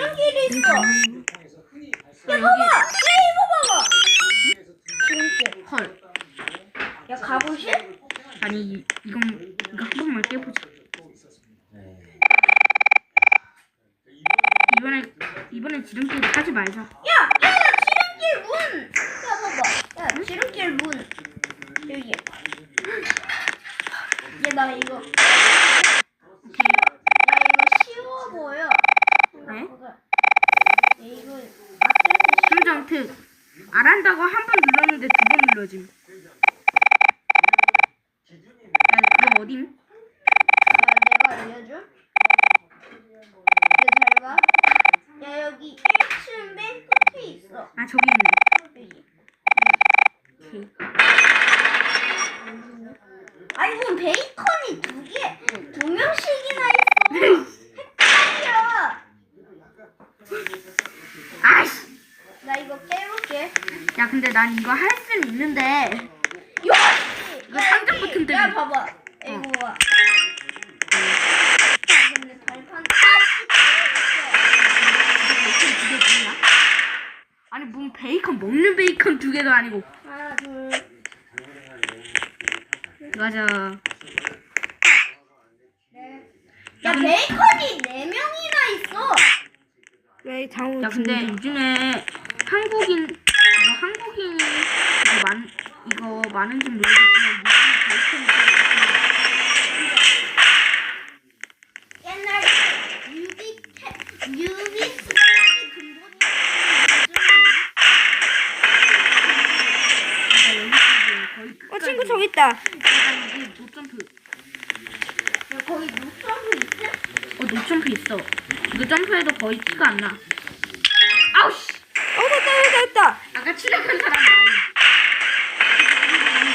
지름길이 있어. 야 야, 봐봐. 야 이거 봐봐. 지름길. 헐. 야 가보실? 아니 이- 이건 이거 한 번만 깨보자. 이번에 이번에 지름길 하지 말자. 야, 야, 야, 지름길 문. 야, 봐봐. 야, 지름길 문. 여기. 야, 나 이거. 야, 오케이. 이거 쉬워 보여. 네? 야, 이거 맞을 때 순정 특. 안 한다고 한 번 눌렀는데 두 번 눌러짐. 야 그거 어딘? 야, 내가 알려줘. 야, 잘 봐. 야, 여기 1층 맨 끝에 있어. 아 저기 있네. 여기. 오케이. 아니, 뭐 베이컨이 두 개, 두 명씩이나 있어. 헷갈려. 아이씨. 나 이거 깨볼게. 야 근데 난 이거 할 수는 있는데. 야! 이거 상점 여기. 버튼 야 때문에. 봐봐. 어. 이거 봐. 근데 발판 베이컨 두개 먹나? 아니 뭔 베이컨 먹는 베이컨 두 개도 아니고. 하나 둘. 맞아. 넷. 야 베이컨이 네 명이나 있어. 왜 장우 야 근데 요즘에 많은지 모르겠지만 옛날 유비 캐 유비 스파이 근본이 어 친구 저기 있다 노점프. 야 거기 녹점도 있어? 어 노점프 있어. 이거 점프해도 거의 티가 안 나. 아우씨. 어 됐다 됐다 됐다 아까 추락한 사람 나이.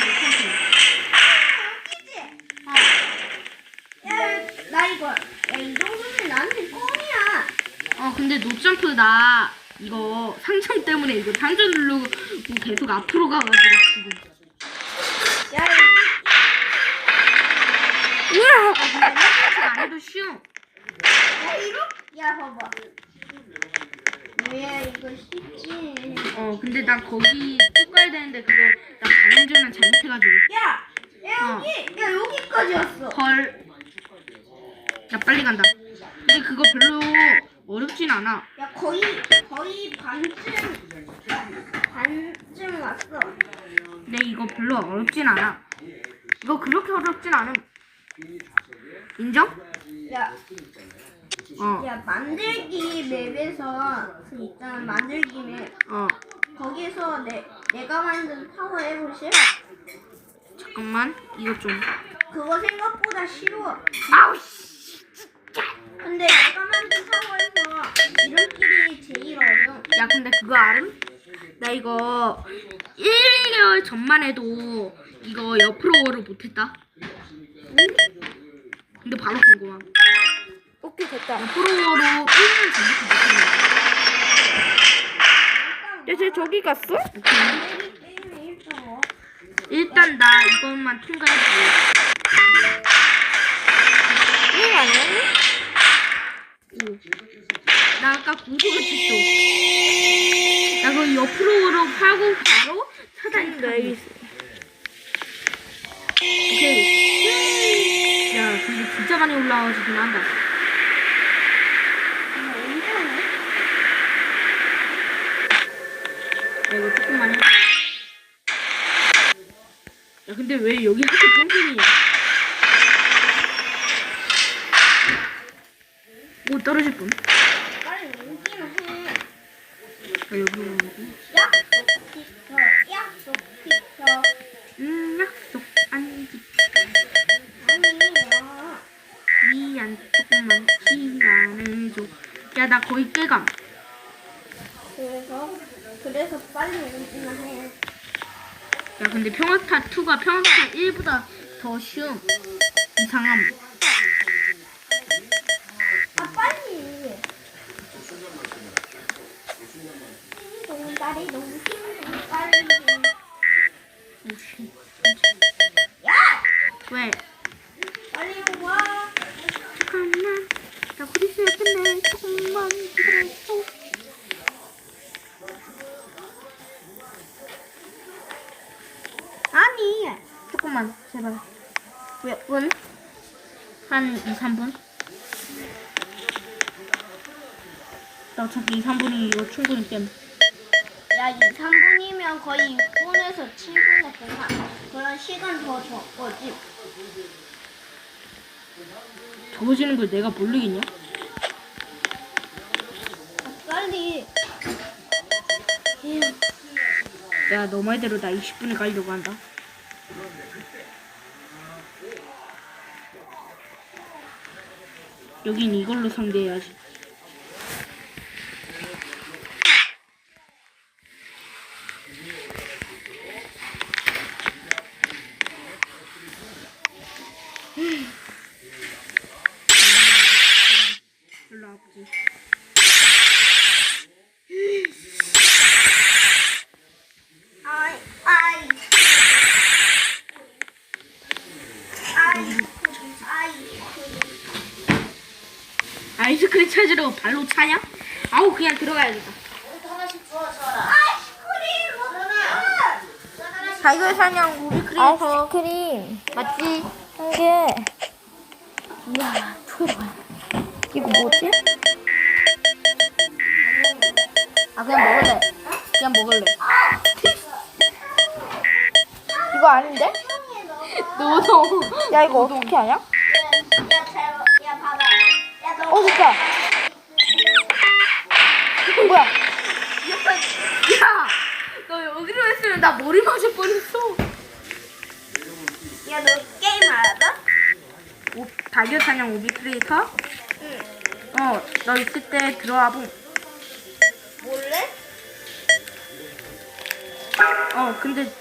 여기지. 어. 이거 야 이 정도면 나한테 껌이야. 어 근데 노점프 나 이거 상점 때문에 이거 상점 누르고 계속 앞으로 가가지고 지금 야 우와 노점프 안 해도 쉬워 야 이렇게 야 봐봐. 왜 이거 쉽지? 어 근데 나 거기 쭉 가야 되는데 그거 나 방금 전에 잘못해가지고 야, 야 여기, 야 여기까지 왔어. 헐. 야 빨리 간다 근데 그거 별로 어렵진 않아 야 거의 거의 반쯤 반쯤 왔어. 근데 이거 별로 어렵진 않아 이거 그렇게 어렵진 않음 인정? 야, 어 야 만들기 맵에서 그 있잖아 만들기 맵 어. 거기서 내 내가 만든 타워 해보실? 잠깐만 이거 좀 그거 생각보다 쉬워. 아우 씨 근데 내가 만든 타워에서 이름끼리 제일 어려워. 야 근데 그거 알음? 나 이거 1, 2개월 전만 해도 이거 옆으로를 못했다 근데 바로 성공함 오케이 됐다 옆으로로 1년 전부터 못했네 야쟤 저기 갔어? 게임에 일단 어. 일단 나 이것만 통과해보고 이거 아니야? 나 아까 궁금을 했어 나 그거 옆으로로 하고 바로 사다리 나 여기 타기 있어 오케이 야 근데 진짜 많이 올라와지긴 한다? 야 이거 조금만 해. 야 근데 왜 여기 하필 똥손이야? 오 떨어질 뻔. 빨리 오기는 해. 야 여기. 약속 지켜, 약속 지켜. 음 약속 안 지. 아니에요. 미안 조금만 시간을 줘. 야나 거의 깨감. 그래서 그래서 빨리 오기는 해. 야 근데 평화스타 2가 평화스타 1보다 더 쉬움. 이상함. 말이 너무 힘들어. 빨리. 야! 왜? 빨리 오고 와. 잠깐만. 나 그리스 예쁜데 조금만 기다려줘. 아니. 조금만, 제발. 몇 분? 한 2, 3분? 나 저기 2, 3분이 이거 충분히 땜. 야, 2, 3분이면 거의 6분에서 7분의 그런, 그런 시간 더 적거지. 적어지는 걸 내가 모르겠냐? 아, 빨리. 에휴, 야, 너 말대로 나 20분에 가려고 한다. 여긴 이걸로 상대해야지. 별로 아프지. 아이, 아이. 아이, 아이. 아이스크림 찾으러 발로 차냐? 아우 그냥 들어가야겠다. 타이거 사냥 우리 크리에이터. 아이스크림. 맞지? 한 개. 이야, 좋아. 이거 뭐지? 아, 그냥 먹을래. 그냥 먹을래. 이거 아닌데? 너도 야, 이거 어떻게 하냐? 야, 잘, 야, 너. 어, 됐다. 뭐야? 야, 너 여기로 했으면 나 머리 맞을 뻔했어. 야, 너 게임 알아? 오, 달걀 사냥 오비 크리에이터? 응. 어, 너 있을 때 들어와 보. 몰래? 어, 근데